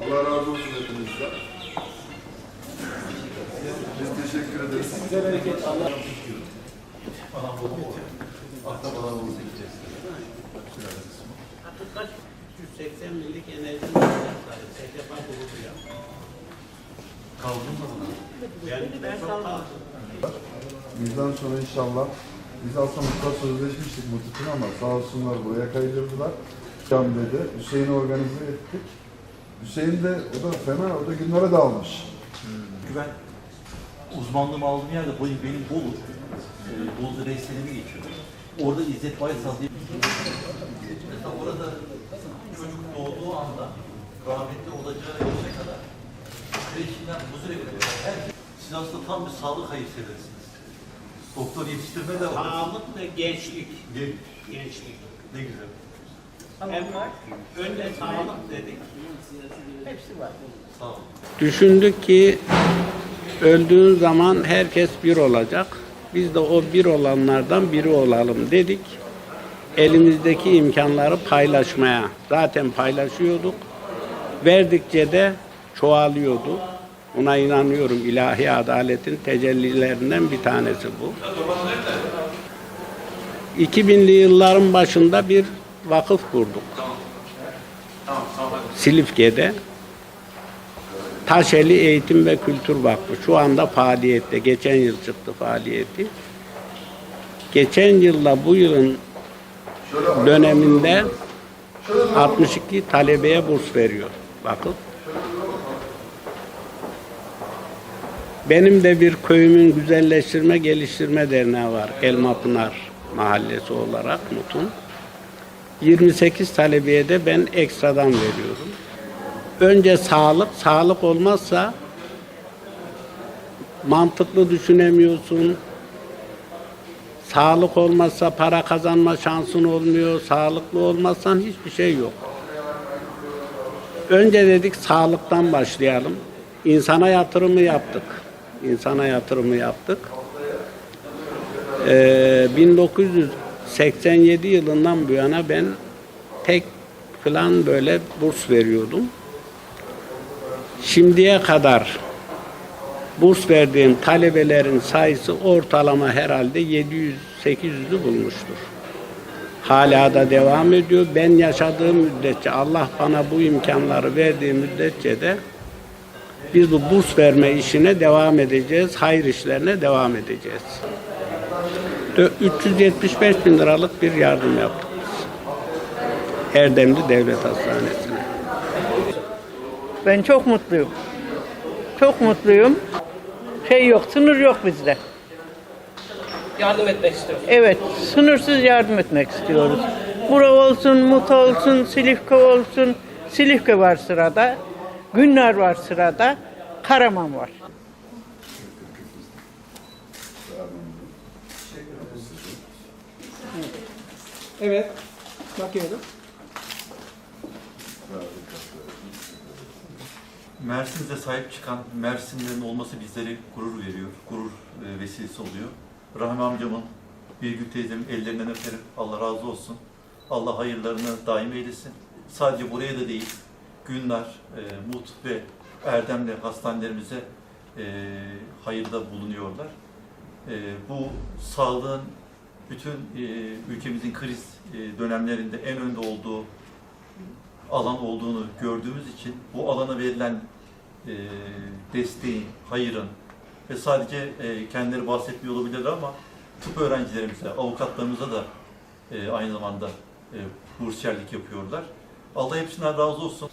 Allah razı olsun hepinizden. Biz teşekkür ederiz. Size bereket Allah. Hakikat 380 millik enerji masrafları STFA grubu yaptı. Kaldın mı? Yani ben kaldım. Bizden sonra inşallah biz aslında sözleşmiştik Mutluluk'un ama sağ olsunlar buraya kaydırdılar. Can dedi. Hüseyin'i organize ettik. Hüseyin de o da fena, o da günlere dalmış. Çünkü ben uzmanlığımı aldığım yerde bu benim Bolu. E, Bolu'da reislerimi geçiyor. Orada İzzet Baysal diye Mesela orada çocuk doğduğu anda rahmetli olacağı yaşa kadar kreşinden huzur evine kadar herkes siz aslında tam bir sağlık hayırseversiniz. Doktor yetiştirme de var. Sağlık ve gençlik. Ge- Gençlik. Ne güzel. Hem önce sağlık dedik. Hepsi var. Sağ olun. Düşündük ki öldüğün zaman herkes bir olacak. Biz de o bir olanlardan biri olalım dedik. Elimizdeki imkanları paylaşmaya. Zaten paylaşıyorduk. Verdikçe de çoğalıyordu. Buna inanıyorum. ilahi adaletin tecellilerinden bir tanesi bu. 2000'li yılların başında bir vakıf kurduk. Silifke'de. Taşeli Eğitim ve Kültür Vakfı şu anda faaliyette. Geçen yıl çıktı faaliyeti. Geçen yılla bu yılın döneminde 62 talebeye burs veriyor vakıf. Benim de bir köyümün güzelleştirme geliştirme derneği var. Elmapınar mahallesi olarak Mutun. 28 talebeye de ben ekstradan veriyorum. Önce sağlık, sağlık olmazsa mantıklı düşünemiyorsun. Sağlık olmazsa para kazanma şansın olmuyor. Sağlıklı olmazsan hiçbir şey yok. Önce dedik sağlıktan başlayalım. İnsana yatırımı yaptık. İnsana yatırımı yaptık. Ee, 1987 yılından bu yana ben tek falan böyle burs veriyordum. Şimdiye kadar burs verdiğim talebelerin sayısı ortalama herhalde 700-800'ü bulmuştur. Hala da devam ediyor. Ben yaşadığım müddetçe, Allah bana bu imkanları verdiği müddetçe de biz bu burs verme işine devam edeceğiz. Hayır işlerine devam edeceğiz. Dö- 375 bin liralık bir yardım yaptık. Erdemli Devlet Hastanesi'ne. Ben çok mutluyum. Çok mutluyum. Şey yok, sınır yok bizde. Yardım etmek istiyorum. Evet, sınırsız yardım etmek istiyoruz. Bura olsun, Mut olsun, Silifke olsun. Silifke var sırada. Günler var sırada. Karaman var. Evet. Bakıyorum. Mersin'de sahip çıkan Mersinlerin olması bizlere gurur veriyor, gurur e, vesilesi oluyor. Rahmi amcamın, Birgül teyzemin ellerinden öperim. Allah razı olsun. Allah hayırlarını daim eylesin. Sadece buraya da değil, Günler, e, Mut ve Erdem'le hastanelerimize e, hayırda bulunuyorlar. E, bu sağlığın bütün e, ülkemizin kriz e, dönemlerinde en önde olduğu alan olduğunu gördüğümüz için bu alana verilen e, desteğin, hayırın ve sadece e, kendileri bahsetmiyor olabilirler ama tıp öğrencilerimize, avukatlarımıza da e, aynı zamanda e, bursiyerlik yapıyorlar. Allah hepsinden razı olsun.